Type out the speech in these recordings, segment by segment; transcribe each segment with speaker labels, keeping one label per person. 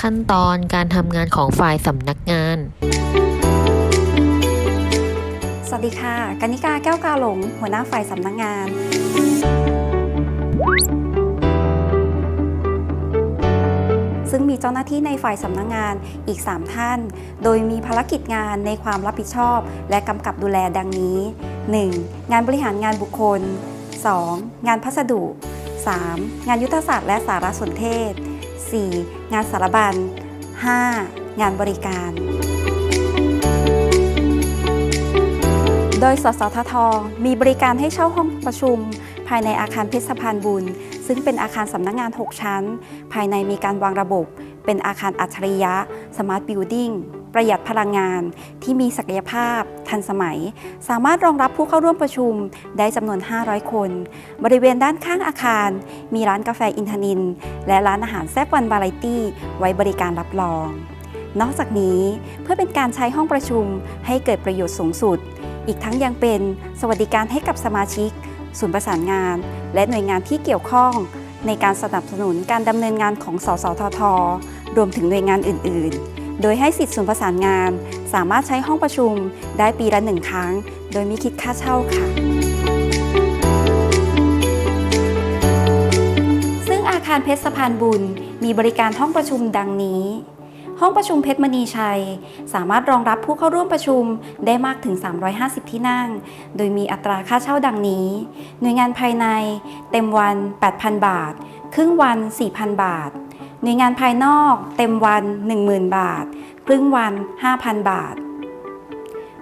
Speaker 1: ขั้นตอนการทำงานของฝ่ายสำนักงาน
Speaker 2: สวัสดีค่ะกนิกาแก้วกาหลง หัวหน้าฝ่ายสำนักงานซึ่งมีเจ้าหน้าที่ในฝ่ายสำนักงานอีก 3 ท่าน โดยมีภารกิจงานในความรับผิดชอบ และกำกับดูแลดังนี้ 1. งานบริหารงานบุคคล 2. งานพัสดุ 3. งานยุทธศาสตร์และสารสนเทศ 4. งานสารบัญ 5. งานบริการ โดย สสทท มีบริการให้เช่าห้องประชุม ภายในอาคารเพชรพานบุญ ซึ่งเป็นอาคารสำนักงงาน 6 ชั้น ภายในมีการวางระบบ เป็นอาคารอัจฉริยะ สมาร์ทบิวดิ้ง ประหยัดพลังงาน ที่มีศักยภาพ ทันสมัย สามารถรองรับผู้เข้าร่วมประชุมได้จำนวน 500 คน บริเวณด้านข้างอาคาร มีร้านกาแฟอินทนิน และร้านอาหารแซบวันบาไรตี้ไว้บริการรับรอง นอกจากนี้เพื่อเป็นการใช้ห้องประชุมให้เกิดประโยชน์สูงสุด อีกทั้งยังเป็นสวัสดิการให้กับสมาชิกศูนย์ประสานงาน และหน่วยงานที่เกี่ยวข้องในการสนับสนุนการดำเนินงานของสสทท รวมถึงหน่วยงานอื่น ๆ โดยให้สิทธิศูนย์ประสานงาน สามารถใช้ห้องประชุมได้ปีละหนึ่งครั้ง โดยไม่คิดค่าเช่าค่ะ ซึ่งอาคารเพชรสะพานบุญ มีบริการห้องประชุมดังนี้ ห้องประชุมเพชรมณีชัย สามารถรองรับผู้เข้าร่วมประชุมได้มากถึง 350 ที่นั่ง โดยมีอัตราค่าเช่าดังนี้ หน่วยงานภายใน เต็มวัน 8,000 บาท ครึ่งวัน 4,000 บาท หน่วยงานภายนอกเต็มวัน 10,000 บาท ครึ่งวัน 5,000 บาท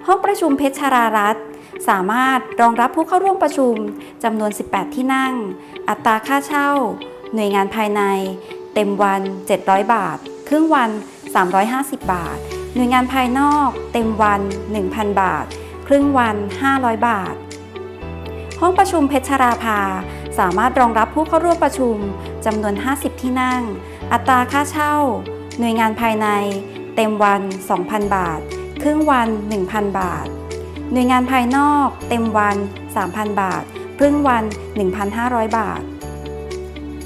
Speaker 2: ห้องประชุมเพชรชรารัตสามารถรองรับผู้เข้าร่วมประชุมจำนวน 18 ที่นั่ง อัตราค่าเช่า หน่วยงานภายใน เต็มวัน 700 บาท ครึ่งวัน 350 บาท หน่วยงานภายนอก เต็มวัน 1,000 บาท ครึ่งวัน 500 บาท ห้องประชุมเพชรราภา สามารถรองรับผู้เข้าร่วมประชุมจำนวน 50 ที่นั่ง อัตราค่าเช่า หน่วยงานภายใน เต็มวัน 2,000 บาท ครึ่งวัน 1,000 บาท หน่วยงานภายนอก เต็มวัน 3,000 บาท ครึ่งวัน 1,500 บาท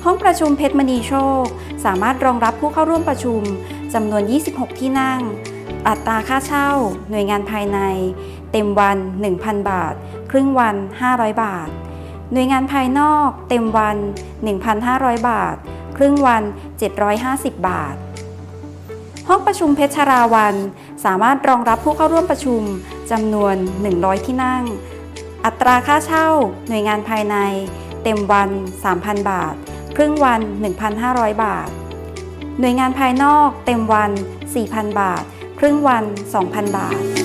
Speaker 2: ห้องประชุมเพชรมณีโชค สามารถรองรับผู้เข้าร่วมประชุมจำนวน 26 ที่นั่ง อัตราค่าเช่า หน่วยงานภายใน เต็มวัน 1,000 บาท ครึ่งวัน 500 บาท หน่วยงานภายนอกเต็มวัน 1,500 บาท ครึ่งวัน 750 บาท ห้องประชุมเพชรราวัน สามารถรองรับผู้เข้าร่วมประชุมจำนวน 100 ที่นั่ง อัตราค่าเช่า หน่วยงานภายใน เต็มวัน 3,000 บาท ครึ่งวัน 1,500 บาท หน่วยงานภายนอกเต็มวัน 4,000 บาท ครึ่งวัน 2,000 บาท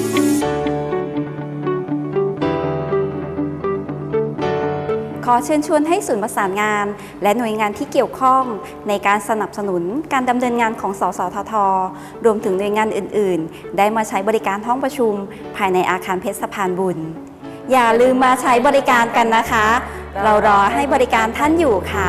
Speaker 2: อเชิญชวนให้ศูนย์ประสานงาน และหน่วยงานที่เกี่ยวข้อง ในการสนับสนุนการดำเนินงานของสสทท รวมถึงหน่วยงานอื่น ๆ ได้มาใช้บริการห้องประชุม ภายในอาคารเพชรสะพานบุญ อย่าลืมมาใช้บริการกันนะคะ เรารอให้บริการท่านอยู่ค่ะ